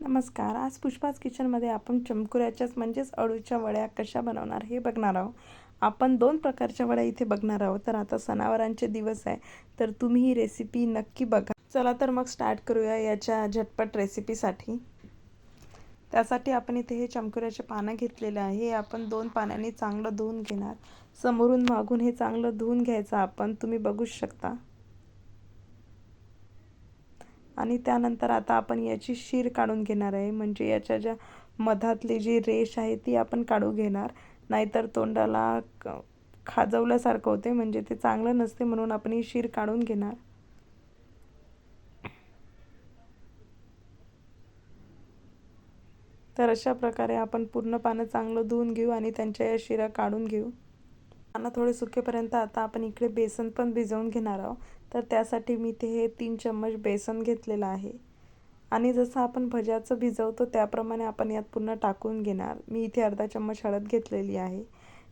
नमस्कार. आज पुष्पाच किचनमध्ये आपण चमकुऱ्याच्याच म्हणजेच अळूच्या वड्या कशा बनवणार हे बघणार आहोत. आपण दोन प्रकारच्या वड्या इथे बघणार आहोत. तर आता सणावारांचे दिवस आहे. तर तुम्ही ही रेसिपी नक्की बघा. चला तर मग स्टार्ट करूया याच्या झटपट रेसिपीसाठी त्यासाठी आपण इथे हे चमकुऱ्याचे पानं घेतलेलं आहे. हे आपण दोन पाण्याने चांगलं धुवून घेणार. समोरून मागून हे चांगलं धुवून घ्यायचं आपण. तुम्ही बघूच शकता. आणि त्यानंतर आता आपण याची शीर काढून घेणार आहे. म्हणजे याच्या ज्या मधातली जी रेष आहे ती आपण काढू घेणार. नाहीतर तोंडाला खाजवल्यासारखं होते. म्हणजे ते चांगलं नसते म्हणून आपण ही शीर काढून घेणार. तर अशा प्रकारे आपण पूर्ण पानं चांगलं धुवून घेऊ आणि त्यांच्या या शिरा काढून घेऊ. पानं थोडे सुकेपर्यंत आता आपण इकडे बेसन पण भिजवून घेणार आहोत. तर त्यासाठी मी ते हे तीन चम्मच बेसन घेतलेलं आहे. आणि जसं आपण भज्याचं भिजवतो त्याप्रमाणे आपण यात पुन्हा टाकून घेणार. मी इथे अर्धा चम्मच हळद घेतलेली आहे.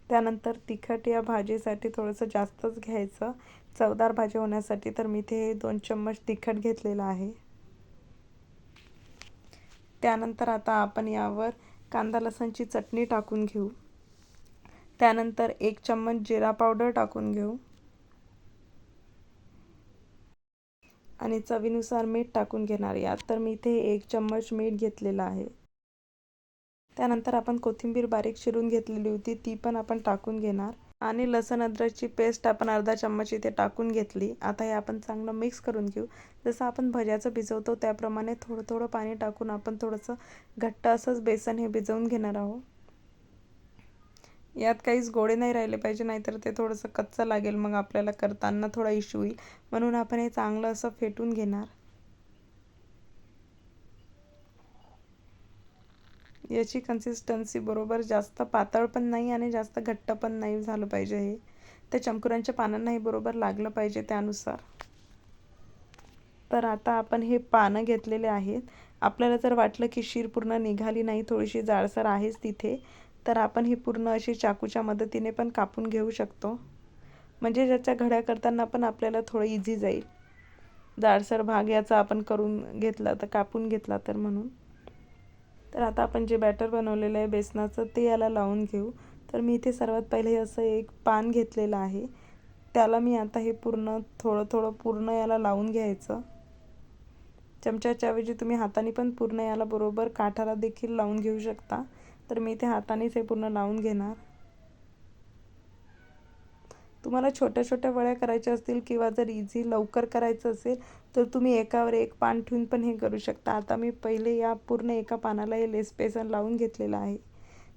त्यानंतर तिखट या भाजीसाठी थोडंसं जास्तच घ्यायचं. चवदार भाजी होण्यासाठी तर मी इथे दोन चम्मच तिखट घेतलेलं आहे. त्यानंतर आता आपण यावर कांदा लसणची चटणी टाकून घेऊ. त्यानंतर एक चम्मच जिरा पावडर टाकून घेऊ. आणि चवीनुसार मीठ टाकून घेणार यात. तर मी इथे एक चम्मच मीठ घेतलेलं आहे. त्यानंतर आपण कोथिंबीर बारीक शिरून घेतलेली होती ती पण आपण टाकून घेणार. आणि लसण अद्रकची पेस्ट आपण अर्धा चम्मच इथे टाकून घेतली. आता हे आपण चांगलं मिक्स करून घेऊ. जसं आपण भज्याचं भिजवतो त्याप्रमाणे थोडं थोडं पाणी टाकून आपण थोडंसं घट्ट असंच बेसन हे भिजवून घेणार आहोत. यात काहीच गोडे नाही राहिले पाहिजे नाहीतर ते थोडंसं कच्चं लागेल. मग आपल्याला करताना थोडा इश्यू होईल. म्हणून आपण हे चांगलं असं फेटून घेणार. याची कन्सिस्टन्सी बरोबर जास्त पातळ पण नाही आणि जास्त घट्ट पण नाही झालं पाहिजे हे. त्या चमकुरांच्या पानांनाही बरोबर लागलं पाहिजे त्यानुसार. तर आता आपण हे पानं घेतलेले आहेत. आपल्याला जर वाटलं की शीर पूर्ण निघाली नाही थोडीशी जाडसर आहेच तिथे. तर आपण ही पूर्ण अशी चाकूच्या मदतीने पण कापून घेऊ शकतो. म्हणजे ज्याच्या घड्या करताना पण आपल्याला थोडं इझी जाईल. जाडसर भाग याचा आपण करून घेतला तर कापून घेतला तर म्हणून. तर आता आपण जे बॅटर बनवलेलं आहे बेसनाचं ते याला लावून घेऊ. तर मी इथे सर्वात पहिले असं एक पान घेतलेलं आहे. त्याला मी आता हे पूर्ण थोडं थोडं पूर्ण याला लावून घ्यायचं. चमच्याच्याऐवजी तुम्ही हाताने पण पूर्ण याला बरोबर काठाला देखील लावून घेऊ शकता. तर मी इथे हातानेच हे पूर्ण लावून घेणार. तुम्हाला छोट्या छोट्या वड्या करायच्या असतील किंवा जर इझी लवकर करायचं असेल तर तुम्ही एकावर एक पान ठेवून पण हे करू शकता. आता मी पहिले या पूर्ण एका पानाला हे लेस बेसन लावून घेतलेलं आहे.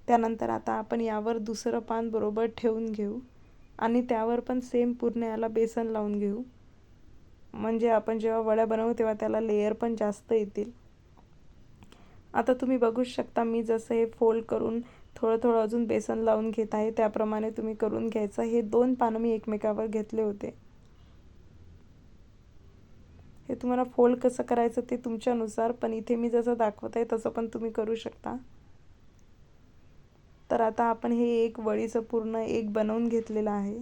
त्यानंतर आता आपण यावर दुसरं पान बरोबर ठेवून घेऊ. आणि त्यावर पण सेम पूर्ण याला बेसन लावून घेऊ. म्हणजे आपण जेव्हा वड्या बनवू तेव्हा त्याला लेयर पण जास्त येतील. आता तुम्ही बघूच शकता मी जसं हे फोल्ड करून थोडं थोडं अजून बेसन लावून घेत आहे त्याप्रमाणे तुम्ही करून घ्यायचं. हे दोन पानं मी एकमेकावर घेतले होते. हे तुम्हाला फोल्ड कसं करायचं ते तुमच्यानुसार पण इथे मी जसं दाखवत आहे तसं पण तुम्ही करू शकता. तर आता आपण हे एक वळीचं पूर्ण एक बनवून घेतलेलं आहे.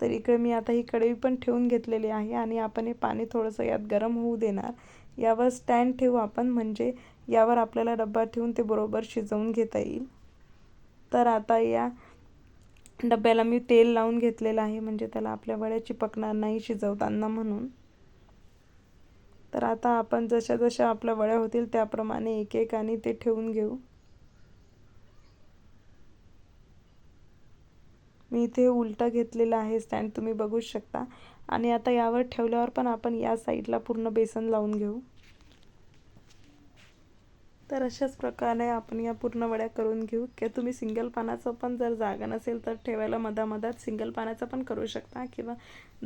तर इकडे मी आता ही कढई पण ठेवून घेतलेली आहे आणि आपण हे पाणी थोडंसं यात गरम होऊ देणार. यावर स्टँड ठेवू आपण म्हणजे यावर आपल्याला डब्बा ठेवून ते बरोबर शिजवून घेता येईल. तर आता या डब्याला मी तेल लावून घेतलेलं आहे म्हणजे त्याला आपल्या वड्या चिपकणार नाही शिजवताना म्हणून. तर आता आपण जशा जशा आपल्या वड्या होतील त्याप्रमाणे एक एक आणि ते ठेवून घेऊ. मी इथे उलटं घेतलेलं आहे स्टँड तुम्ही बघू शकता. आणि आता यावर ठेवल्यावर पण आपण या साईडला पूर्ण बेसन लावून घेऊ. तर अशाच प्रकारे आपण या पूर्ण वड्या करून घेऊ. किंवा तुम्ही सिंगल पानाचं पण जर जागा नसेल तर ठेवायला मधामधात सिंगल पानाचं पण करू शकता किंवा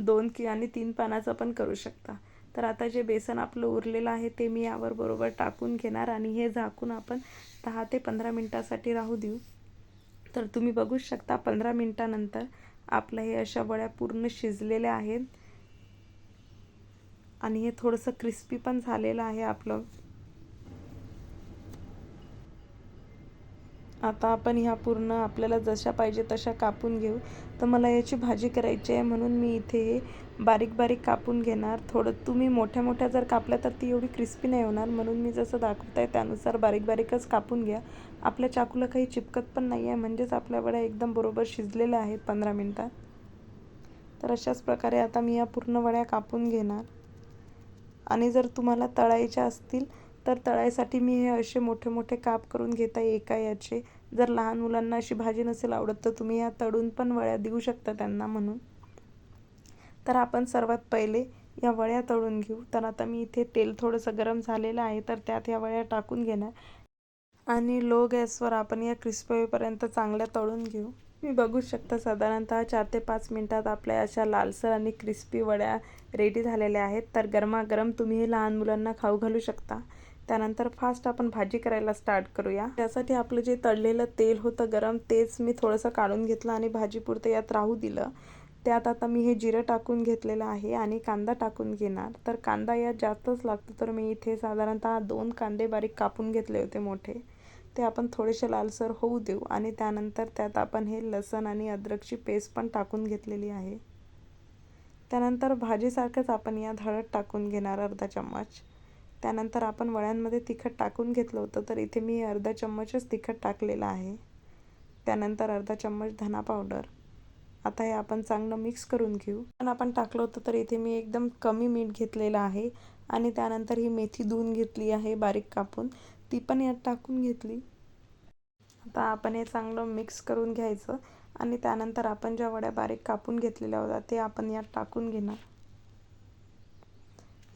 दोन कि आणि तीन पानाचं पण करू शकता. तर आता जे बेसन आपलं उरलेलं आहे ते मी यावर बरोबर टाकून घेणार आणि हे झाकून आपण दहा ते पंधरा मिनटासाठी राहू देऊ. तर तुम्ही बघूच शकता पंधरा मिनटानंतर आपल्या हे अशा वड्या पूर्ण शिजलेल्या आहेत. आणि हे थोडंसं क्रिस्पी पण झालेलं आहे आपलं. आता आपण ह्या पूर्ण आपल्याला जशा पाहिजे तशा कापून घेऊ. तर मला याची भाजी करायची आहे म्हणून मी इथे बारीक बारीक कापून घेणार. थोडं तुम्ही मोठ्या मोठ्या जर कापल्या तर ती एवढी क्रिस्पी नाही होणार. म्हणून मी जसं दाखवत आहे त्यानुसार बारीक बारीकच कापून घ्या. आपल्या चाकूला काही चिपकत पण नाही आहे म्हणजेच आपल्या वड्या एकदम बरोबर शिजलेल्या आहेत पंधरा मिनटात. तर अशाच प्रकारे आता मी या पूर्ण वड्या कापून घेणार. आणि जर तुम्हाला तळायच्या असतील तर तळायसाठी मी हे असे मोठे मोठे काप करून घेत आहे एका याचे. जर लहान मुलांना अशी भाजी नसेल आवडत तर तुम्ही या तळून पण वळ्या देऊ शकता त्यांना म्हणून. तर आपण सर्वात पहिले या वळ्या तळून घेऊ. तर आता मी इथे तेल थोडंसं गरम झालेलं आहे तर त्यात या वळ्या टाकून घेणार. आणि लो गॅसवर आपण या क्रिस्पी होईपर्यंत चांगल्या तळून घेऊ. मी बघू शकता साधारणतः चार ते पाच मिनटात आपल्या अशा लालसर आणि क्रिस्पी वड्या रेडी झालेल्या आहेत. तर गरमागरम तुम्ही हे लहान मुलांना खाऊ घालू शकता. त्यानंतर फास्ट आपण भाजी करायला स्टार्ट करूया. त्यासाठी आपलं जे तळलेलं तेल होतं गरम तेच मी थोडंसं काढून घेतलं आणि भाजीपुरतं यात राहू दिलं. त्यात आता मी हे जिरं टाकून घेतलेलं आहे आणि कांदा टाकून घेणार. तर कांदा यात जास्तच लागतो तर मी इथे साधारणतः दोन कांदे बारीक कापून घेतले होते मोठे. ते आपण थोडेसे लालसर होऊ देऊ आणि त्यानंतर त्यात आपण हे लसण आणि अद्रकची पेस्ट पण टाकून घेतलेली आहे. त्यानंतर भाजीसारखंच आपण यात हळद टाकून घेणार अर्धा चम्मच. त्यानंतर आपण वड्यांमध्ये तिखट टाकून घेतलं होतं तर इथे मी अर्धा चम्मचच तिखट टाकलेलं आहे. त्यानंतर अर्धा चम्मच धना पावडर. आता हे आपण चांगलं मिक्स करून घेऊ. पण आपण टाकलं होतं तर इथे मी एकदम कमी मीठ घेतलेलं आहे. आणि त्यानंतर ही मेथी धुवून घेतली आहे बारीक कापून. ती पण यात टाकून घेतली. आता आपण हे चांगलं मिक्स करून घ्यायचं. आणि त्यानंतर आपण ज्या वड्या बारीक कापून घेतलेल्या होत्या ते आपण यात टाकून घेणार.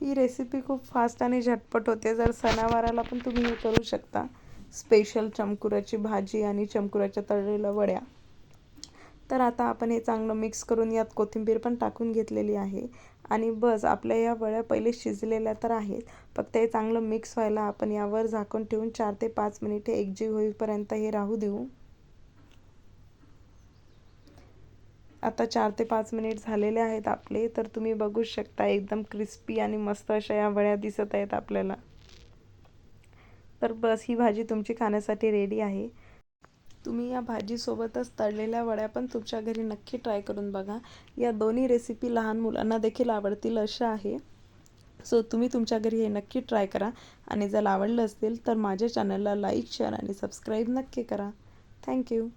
ही रेसिपी खूप फास्ट आणि झटपट होते. जर सणावाराला पण तुम्ही हे करू शकता. स्पेशल चमकुराची भाजी आणि चमकुराच्या तळलेल्या वड्या. तर आता आपण हे चांगलं मिक्स करून यात कोथिंबीर पण टाकून घेतलेली आहे. आणि बस आपल्या या वड्या पहिले शिजलेल्या तर आहेत. फक्त हे चांगलं मिक्स व्हायला आपण यावर झाकून ठेवून चार ते पाच मिनिटे एकजीव होईपर्यंत हे राहू देऊ. आता चार ते पाच मिनिट झालेले आहेत आपले तर तुम्ही बघू शकता एकदम क्रिस्पी आणि मस्त अशा या वड्या दिसत आहेत आपल्याला. तर बस ही भाजी तुमची खाण्यासाठी रेडी आहे. तुम्ही या भाजीसोबतच तळलेल्या वड्या पण तुमच्या घरी नक्की ट्राय करून बघा. या दोन्ही रेसिपी लहान मुलांना देखील आवडतील अशा आहे. सो तुम्ही तुमच्या घरी हे नक्की ट्राय करा. आणि जर आवडलं असेल तर माझ्या चॅनलला लाईक शेअर आणि सबस्क्राईब नक्की करा. थँक्यू